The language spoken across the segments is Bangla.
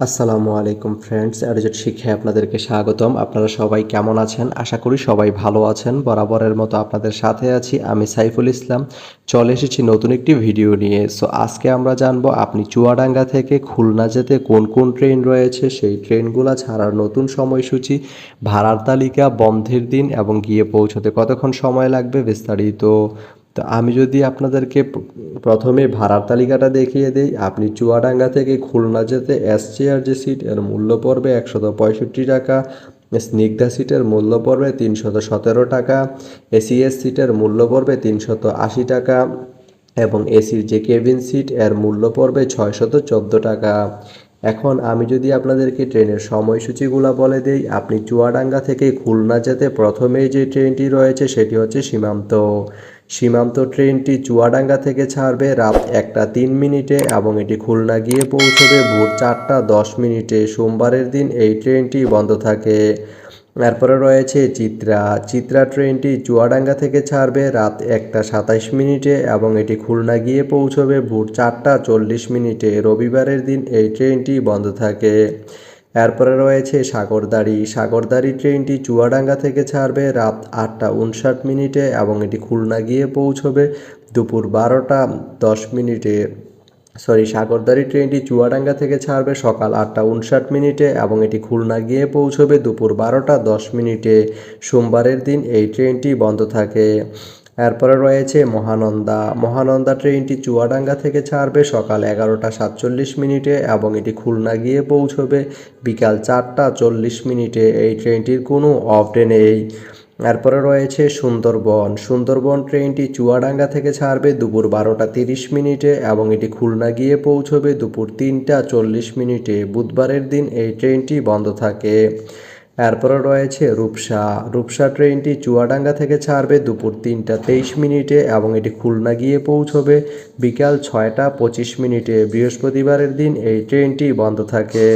আসসালামু আলাইকুম ফ্রেন্ডস অ্যাডজেট শিক্ষায় আপনাদেরকে স্বাগতম। আপনারা সবাই কেমন আছেন? আশা করি সবাই ভালো আছেন। বরাবরের মতো আপনাদের সাথে আছি আমি সাইফুল ইসলাম। চলে এসেছি নতুন একটি ভিডিও নিয়ে। সো আজকে আমরা জানব আপনি চুয়াডাঙ্গা থেকে খুলনা যেতে কোন কোন ট্রেন রয়েছে? সেই ট্রেনগুলো ছাড়ার নতুন সময়সূচি, ভাড়ার তালিকা, বন্ধের দিন এবং গিয়ে পৌঁছতে কতক্ষণ সময় লাগবে বিস্তারিত তো আমি যদি আপনাদেরকে প্রথমে ভাড়ার তালিকাটা দেখিয়ে দিই, আপনি চুয়াডাঙ্গা থেকে খুলনা যেতে এস চেয়ার যে সিট এর মূল্য পড়বে একশত পঁয়ষট্টি টাকা, স্নিগ্ধা সিটের মূল্য পড়বে তিনশত সতেরো টাকা এসিএস সিটের মূল্য পড়বে তিনশত আশি টাকা এবং এসির যে কেবিন সিট, এর মূল্য পড়বে ছয়শত টাকা। এখন আমি যদি আপনাদেরকে ট্রেনের সময়সূচিগুলো বলে দিই, আপনি চুয়াডাঙ্গা থেকে খুলনা যেতে প্রথমেই যে ট্রেনটি রয়েছে সেটি হচ্ছে সীমান্ত। সীমান্ত ট্রেনটি চুয়াডাঙ্গা থেকে ছাড়বে রাত একটা তিন মিনিটে এবং এটি খুলনা গিয়ে পৌঁছবে ভোর চারটা দশ মিনিটে। সোমবারের দিন এই ট্রেনটি বন্ধ থাকে। এরপরে রয়েছে চিত্রা। চিত্রা ট্রেনটি চুয়াডাঙ্গা থেকে ছাড়বে রাত একটা সাতাইশ মিনিটে এবং এটি খুলনা গিয়ে পৌঁছবে ভোর চারটা চল্লিশ মিনিটে। রবিবারের দিন এই ট্রেনটি বন্ধ থাকে। এরপরে রয়েছে সাগরদাড়ি। সাগরদাড়ি ট্রেনটি চুয়াডাঙ্গা থেকে ছাড়বে রাত আটটা উনষাট মিনিটে এবং এটি খুলনা গিয়ে পৌঁছবে দুপুর বারোটা দশ মিনিটে। সরি, সাগরদাড়ি ট্রেনটি চুয়াডাঙ্গা থেকে ছাড়বে সকাল আটটা উনষাট মিনিটে এবং এটি খুলনা গিয়ে পৌঁছবে দুপুর বারোটা দশ মিনিটে। সোমবারের দিন এই ট্রেনটি বন্ধ থাকে। এরপরে রয়েছে মহানন্দা। মহানন্দা ট্রেনটি চুয়াডাঙ্গা থেকে ছাড়বে সকাল এগারোটা সাতচল্লিশ মিনিটে এবং এটি খুলনা গিয়ে পৌঁছবে বিকাল চারটা চল্লিশ মিনিটে। এই ট্রেনটির কোনো অফ ডে নেই। এরপরে রয়েছে সুন্দরবন। সুন্দরবন ট্রেনটি চুয়াডাঙ্গা থেকে ছাড়বে দুপুর বারোটা তিরিশ মিনিটে এবং এটি খুলনা গিয়ে পৌঁছবে দুপুর তিনটা চল্লিশ মিনিটে। বুধবারের দিন এই ট্রেনটি বন্ধ থাকে। এরপরে রয়েছে রূপসা। রূপসা ট্রেনটি চুয়াডাঙ্গা থেকে ছাড়বে দুপুর তিনটা তেইশ মিনিটে এবং এটি খুলনা গিয়ে পৌঁছবে বিকাল ছয়টা পঁচিশ মিনিটে। বৃহস্পতিবারের দিন এই ট্রেনটি বন্ধ থাকে।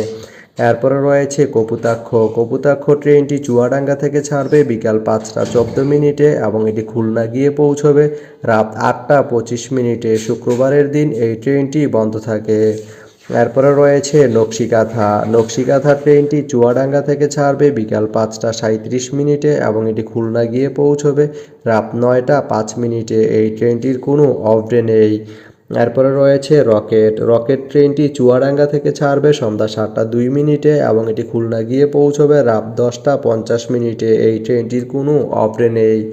এরপরে রয়েছে কপুতাক্ষ। কপুতাক্ষ ট্রেনটি চুয়াডাঙ্গা থেকে ছাড়বে বিকাল পাঁচটা চোদ্দ মিনিটে এবং এটি খুলনা গিয়ে পৌঁছবে রাত আটটা পঁচিশ মিনিটে। শুক্রবারের দিন এই ট্রেনটি বন্ধ থাকে। এরপরে রয়েছে নকশিকাথা। নকশিকাথা ট্রেনটি চুয়াডাঙ্গা থেকে ছাড়বে বিকাল পাঁচটা সাঁত্রিশ মিনিটে এবং এটি খুলনা গিয়ে পৌঁছবে রাত নয়টা পাঁচ মিনিটে। এই ট্রেনটির কোনো অফ ডে নেই। এরপরে রয়েছে রকেট। রকেট ট্রেনটি চুয়াডাঙ্গা থেকে ছাড়বে সন্ধ্যা সাতটা দুই মিনিটে এবং এটি খুলনা গিয়ে পৌঁছবে রাত দশটা পঞ্চাশ মিনিটে। এই ট্রেনটির কোনো অফ নেই।